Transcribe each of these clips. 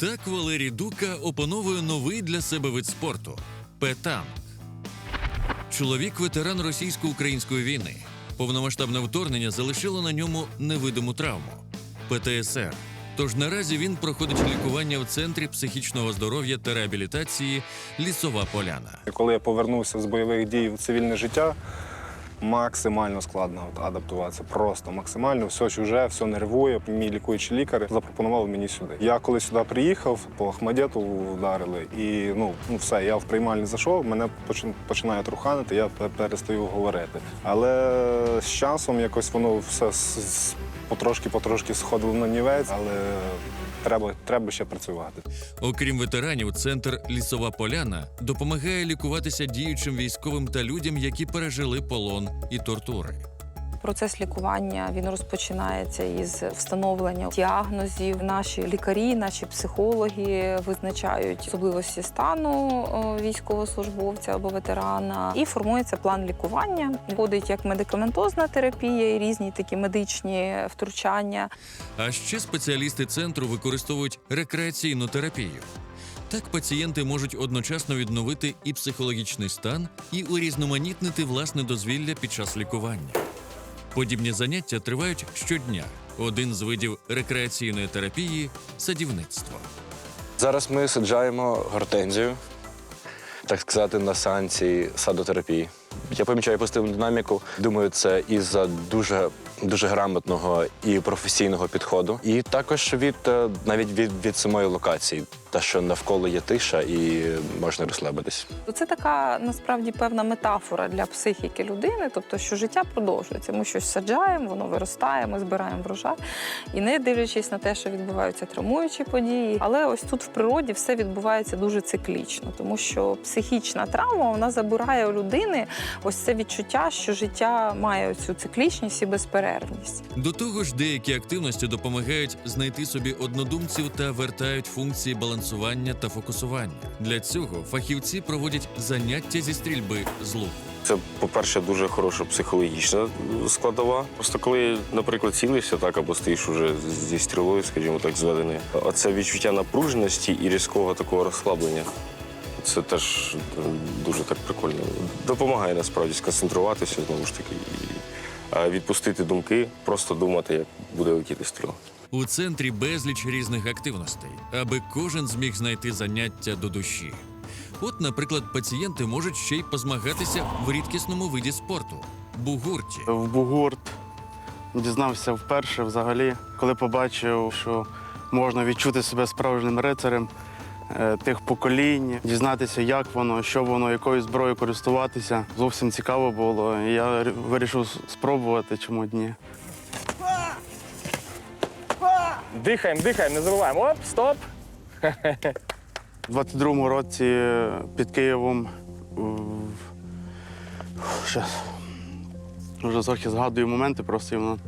Так Валерій Дука опановує новий для себе вид спорту петанк. Чоловік ветеран російсько-української війни. Повномасштабне вторгнення залишило на ньому невидиму травму ПТСР. Тож наразі він проходить лікування в центрі психічного здоров'я та реабілітації Лісова Поляна. Коли я повернувся з бойових дій в цивільне життя, максимально складно адаптуватися. Просто максимально все чуже, все нервує. Мій лікуючий лікар запропонував мені сюди. Я коли сюди приїхав, по Ахмадету вдарили, і ну, ну все, я в приймальні зайшов, мене почин- починає труханити, я перестаю говорити. Але з часом якось воно все потрошки-потрошки сходили на нівець, але треба, треба ще працювати. Окрім ветеранів, центр Лісова Поляна допомагає лікуватися діючим військовим та людям, які пережили полон і тортури. Процес лікування він розпочинається із встановлення діагнозів. Наші лікарі, наші психологи визначають особливості стану військовослужбовця або ветерана, і формується план лікування. Входить як медикаментозна терапія і різні такі медичні втручання. А ще спеціалісти центру використовують рекреаційну терапію. Так пацієнти можуть одночасно відновити і психологічний стан, і урізноманітнити власне дозвілля під час лікування. Подібні заняття тривають щодня. Один з видів рекреаційної терапії садівництво. Зараз ми саджаємо гортензію, так сказати, на сеансі садотерапії. Я помічаю позитивну динаміку. Думаю, це із-за дуже, дуже грамотного і професійного підходу. І також від е, навіть від, від самої локації, та що навколо є тиша і можна розслабитись. Це така насправді певна метафора для психіки людини, тобто, що життя продовжується. Ми щось саджаємо, воно виростає, ми збираємо врожай. І не дивлячись на те, що відбуваються травмуючі події. Але ось тут в природі все відбувається дуже циклічно, тому що психічна травма вона забирає у людини ось це відчуття, що життя має цю циклічність і безперервність. До того ж, деякі активності допомагають знайти собі однодумців та вертають функції балансування та фокусування. Для цього фахівці проводять заняття зі стрільби з луку. Це, по-перше, дуже хороша психологічна складова. Просто коли, наприклад, цілишся так або стоїш уже зі стрілою, скажімо так, зведений, оце відчуття напруженості і різкого такого розслаблення. Це теж е, дуже так прикольно. Допомагає насправді сконцентруватися знову ж таки відпустити думки, просто думати, як буде летіти стріла. У центрі безліч різних активностей, аби кожен зміг знайти заняття до душі. От, наприклад, пацієнти можуть ще й позмагатися в рідкісному виді спорту бугурті. В Бугурт дізнався вперше взагалі, коли побачив, що можна відчути себе справжнім рицарем тих поколінь, дізнатися, як воно, що воно, якою зброєю користуватися. Зовсім цікаво було. І я вирішив спробувати, чому б ні. Дихаємо, дихаємо, не забуваємо. Оп, стоп. У 22-му році під Києвом Щас. Вже трохи згадую моменти, просто і воно.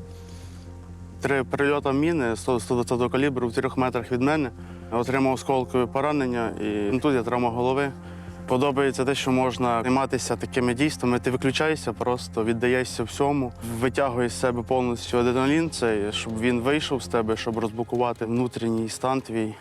Три прильота міни 100 120 калібру в трьох метрах від мене. Отримав осколкове поранення і є травма голови. Подобається те, що можна займатися такими дійствами. Ти виключаєшся, просто віддаєшся всьому, витягуєш з себе повністю адреналін, цей, щоб він вийшов з тебе, щоб розблокувати внутрішній стан твій.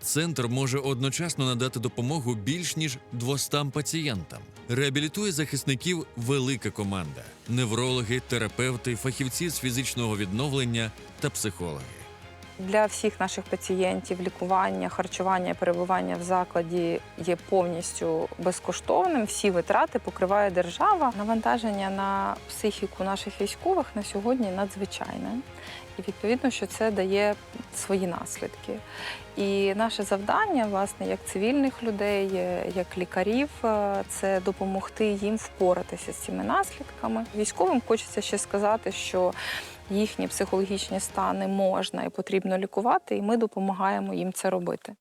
Центр може одночасно надати допомогу більш ніж 200 пацієнтам. Реабілітує захисників велика команда: неврологи, терапевти, фахівці з фізичного відновлення та психологи. Для всіх наших пацієнтів лікування, харчування перебування в закладі є повністю безкоштовним. Всі витрати покриває держава. Навантаження на психіку наших військових на сьогодні надзвичайне. І відповідно, що це дає свої наслідки. І наше завдання, власне, як цивільних людей, е, як лікарів, е, це допомогти їм впоратися з цими наслідками. Військовим хочеться ще сказати, що їхні психологічні стани можна і потрібно лікувати, і ми допомагаємо їм це робити.